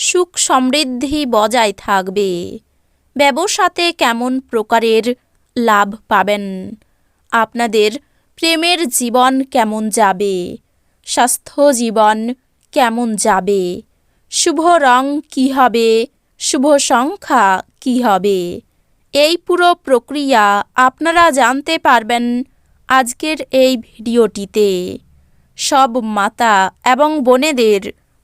সুখ সমৃদ্ধি বজায় থাকবে। ব্যবসাতে কেমন প্রকারের লাভ পাবেন? আপনাদের প্রেমের জীবন কেমন যাবে? স্বাস্থ্য জীবন কেমন যাবে? শুভ রং কী হবে? শুভ সংখ্যা কী হবে? এই পুরো প্রক্রিয়া আপনারা জানতে পারবেন আজকের এই ভিডিওটিতে। সব মাতা এবং বোনেদের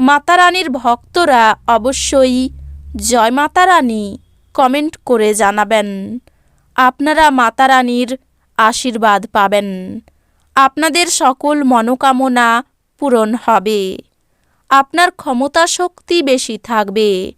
মাতা রানীর ভক্তরা অবশ্যই জয় মাতা রানী কমেন্ট করে জানাবেন। আপনারা মাতা রানীর আশীর্বাদ পাবেন। আপনাদের সকল মনোকামনা পূরণ হবে। আপনার ক্ষমতা শক্তি বেশি থাকবে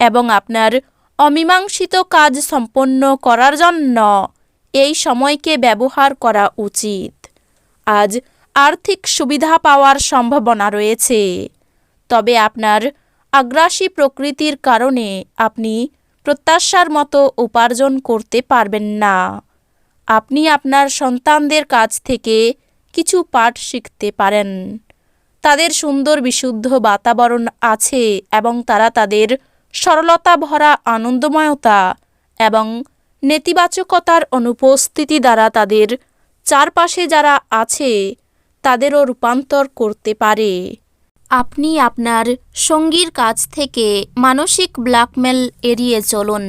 এবং আপনার অমীমাংসিত কাজ সম্পন্ন করার জন্য এই সময়কে ব্যবহার করা উচিত। আজ আর্থিক সুবিধা পাওয়ার সম্ভাবনা রয়েছে। তবে আপনার আগ্রাসী প্রকৃতির কারণে আপনি প্রত্যাশার মতো উপার্জন করতে পারবেন না। আপনি আপনার সন্তানদের কাছ থেকে কিছু পাঠ শিখতে পারেন। তাদের সুন্দর বিশুদ্ধ বাতাবরণ আছে এবং তারা তাদের সরলতা ভরা আনন্দময়তা এবং নেতিবাচকতার অনুপস্থিতি দ্বারা তাদের চারপাশে যারা আছে, তাদেরও রূপান্তর করতে পারে। আপনি আপনার সঙ্গীর কাছ থেকে মানসিক ব্ল্যাকমেল এড়িয়ে চলুন।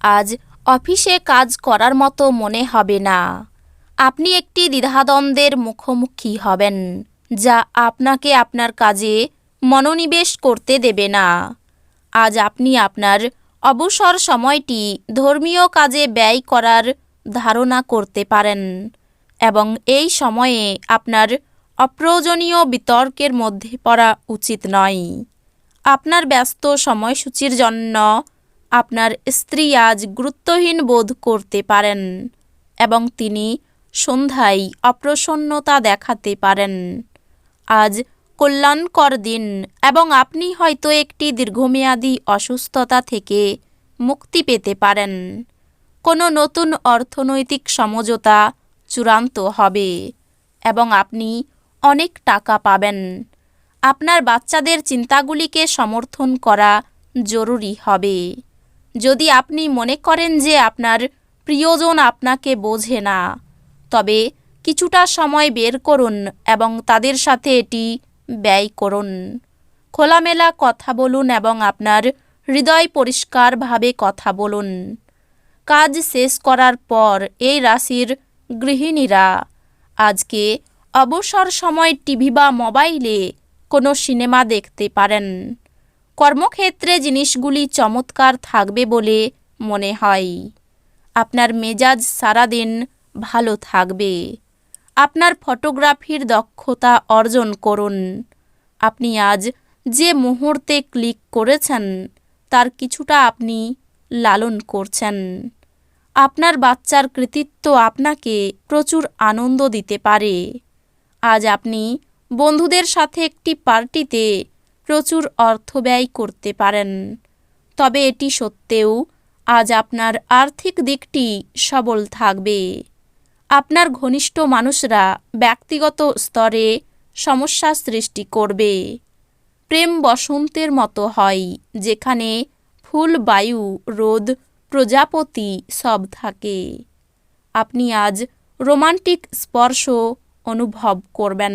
আজ অফিসে কাজ করার মতো মনে হবে না। আপনি একটি দ্বিধাদ্বন্দ্বের মুখোমুখি হবেন, যা আপনাকে আপনার কাজে মনোনিবেশ করতে দেবে না। আজ আপনি আপনার অবসর সময়টি ধর্মীয় কাজে ব্যয় করার ধারণা করতে পারেন এবং এই সময়ে আপনার অপ্রয়োজনীয় বিতর্কের মধ্যে পড়া উচিত নয়। আপনার ব্যস্ত সময়সূচির জন্য আপনার স্ত্রী আজ গুরুত্বহীন বোধ করতে পারেন এবং তিনি সন্ধ্যায় অপ্রসন্নতা দেখাতে পারেন। আজ কল্যাণকর দিন এবং আপনি হয়তো একটি দীর্ঘমেয়াদী অসুস্থতা থেকে মুক্তি পেতে পারেন। কোনো নতুন অর্থনৈতিক সমঝোতা চূড়ান্ত হবে এবং আপনি অনেক টাকা পাবেন। আপনার বাচ্চাদের চিন্তাগুলিকে সমর্থন করা জরুরি হবে। যদি আপনি মনে করেন যে আপনার প্রিয়জন আপনাকে বোঝে না, তবে কিছুটা সময় বের করুন এবং তাদের সাথে এটি ব্যয় করুন। খোলামেলা কথা বলুন এবং আপনার হৃদয় পরিষ্কারভাবে কথা বলুন। কাজ শেষ করার পর এই রাশির গৃহিণীরা আজকে অবসর সময় টিভি বা মোবাইলে কোনো সিনেমা দেখতে পারেন। কর্মক্ষেত্রে জিনিসগুলি চমৎকার থাকবে বলে মনে হয়। আপনার মেজাজ সারাদিন ভালো থাকবে। আপনার ফটোগ্রাফির দক্ষতা অর্জন করুন। আপনি আজ যে মুহূর্তে ক্লিক করেছেন, তার কিছুটা আপনি লালন করছেন। আপনার বাচ্চার কৃতিত্ব আপনাকে প্রচুর আনন্দ দিতে পারে। আজ আপনি বন্ধুদের সাথে একটি পার্টিতে প্রচুর অর্থ ব্যয় করতে পারেন। তবে এটি সত্ত্বেও আজ আপনার আর্থিক দিকটি সবল থাকবে। আপনার ঘনিষ্ঠ মানুষরা ব্যক্তিগত স্তরে সমস্যা সৃষ্টি করবে। প্রেম বসন্তের মতো হয়, যেখানে ফুল, বায়ু, রোদ, প্রজাপতি সব থাকে। আপনি আজ রোমান্টিক স্পর্শ অনুভব করবেন।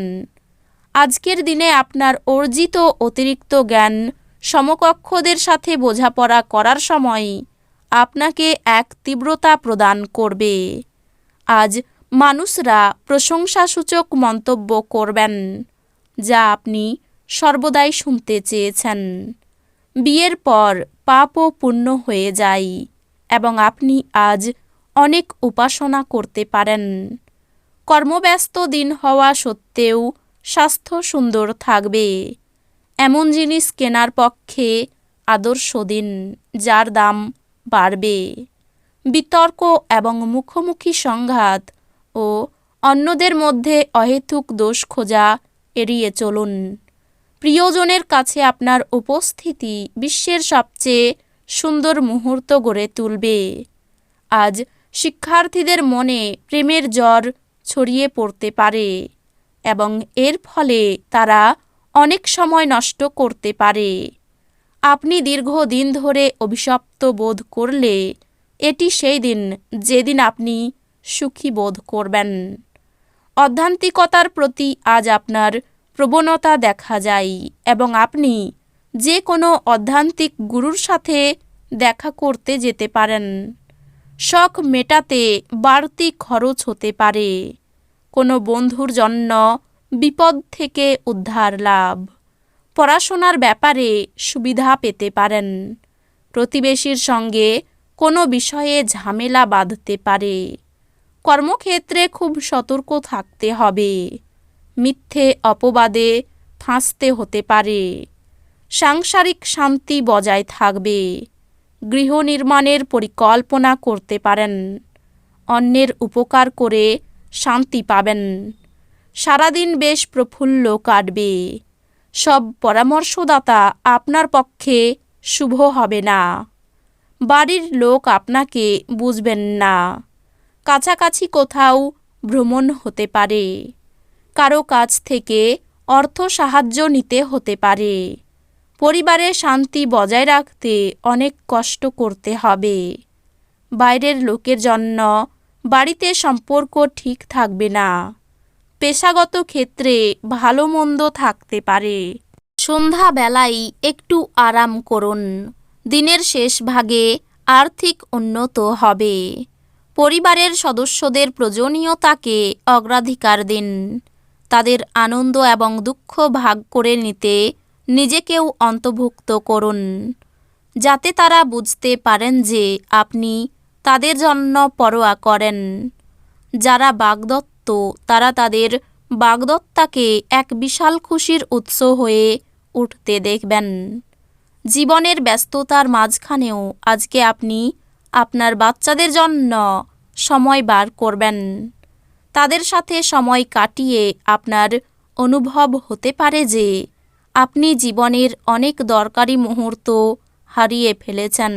আজকের দিনে আপনার অর্জিত অতিরিক্ত জ্ঞান সমকক্ষদের সাথে বোঝাপড়া করার সময় আপনাকে এক তীব্রতা প্রদান করবে। আজ মানুষরা প্রশংসাসূচক মন্তব্য করবেন, যা আপনি সর্বদাই শুনতে চেয়েছেন। বিয়ের পর পাপও পূর্ণ হয়ে যায় এবং আপনি আজ অনেক উপাসনা করতে পারেন। কর্মব্যস্ত দিন হওয়া সত্ত্বেও স্বাস্থ্য সুন্দর থাকবে। এমন জিনিস কেনার পক্ষে আদর্শ দিন, যার দাম বাড়বে। বিতর্ক এবং মুখোমুখি সংঘাত ও অন্যদের মধ্যে অহেতুক দোষ খোঁজা এড়িয়ে চলুন। প্রিয়জনের কাছে আপনার উপস্থিতি বিশ্বের সবচেয়ে সুন্দর মুহূর্ত গড়ে তুলবে। আজ শিক্ষার্থীদের মনে প্রেমের জ্বর ছড়িয়ে পড়তে পারে এবং এর ফলে তারা অনেক সময় নষ্ট করতে পারে। আপনি দীর্ঘদিন ধরে অভিশপ্ত বোধ করলে এটি সেই দিন যেদিন আপনি সুখী বোধ করবেন। অধ্যান্তিকতার প্রতি আজ আপনার প্রবণতা দেখা যায় এবং আপনি যে কোনো অধ্যান্তিক গুরুর সাথে দেখা করতে যেতে পারেন। শখ মেটাতে বাড়তি খরচ হতে পারে। কোনো বন্ধুর জন্য বিপদ থেকে উদ্ধার লাভ। পড়াশোনার ব্যাপারে সুবিধা পেতে পারেন। প্রতিবেশীর সঙ্গে কোনো বিষয়ে ঝামেলা বাঁধতে পারে। কর্মক্ষেত্রে খুব সতর্ক থাকতে হবে। মিথ্যে অপবাদে ফাঁসতে হতে পারে। সাংসারিক শান্তি বজায় থাকবে। গৃহ নির্মাণের পরিকল্পনা করতে পারেন। অন্যের উপকার করে শান্তি পাবেন। সারাদিন বেশ প্রফুল্ল কাটবে। সব পরামর্শদাতা আপনার পক্ষে শুভ হবে না। বাড়ির লোক আপনাকে বুঝবেন না। কাছাকাছি কোথাও ভ্রমণ হতে পারে। কারও কাছ থেকে অর্থ সাহায্য নিতে হতে পারে। পরিবারে শান্তি বজায় রাখতে অনেক কষ্ট করতে হবে। বাইরের লোকের জন্য বাড়িতে সম্পর্ক ঠিক থাকবে না। পেশাগত ক্ষেত্রে ভালো মন্দ থাকতে পারে। সন্ধ্যাবেলায় একটু আরাম করুন। দিনের শেষ ভাগে আর্থিক উন্নত হবে। পরিবারের সদস্যদের প্রয়োজনীয়তাকে অগ্রাধিকার দিন। তাদের আনন্দ এবং দুঃখ ভাগ করে নিতে নিজেকেও অন্তর্ভুক্ত করুন, যাতে তারা বুঝতে পারেন যে আপনি তাদের জন্য পরোয়া করেন। যারা বাগদত্ত, তারা তাদের বাগদত্তাকে এক বিশাল খুশির উৎস হয়ে উঠতে দেখবেন। জীবনের ব্যস্ততার মাঝখানেও আজকে আপনি আপনার বাচ্চাদের জন্য সময় বার করবেন। তাদের সাথে সময় কাটিয়ে আপনার অনুভব হতে পারে যে আপনি জীবনের অনেক দরকারি মুহূর্ত হারিয়ে ফেলেছেন।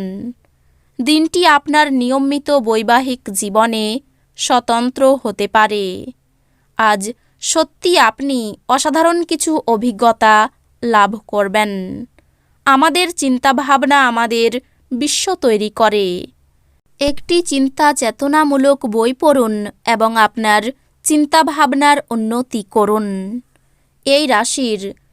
দিনটি আপনার নিয়মিত বৈবাহিক জীবনে স্বতন্ত্র হতে পারে। আজ সত্যি আপনি অসাধারণ কিছু অভিজ্ঞতা লাভ করবেন। আমাদের চিন্তাভাবনা আমাদের বিশ্ব তৈরি করে। একটি চিন্তা চেতনামূলক বই পড়ুন এবং আপনার চিন্তাভাবনার উন্নতি করুন। এই রাশির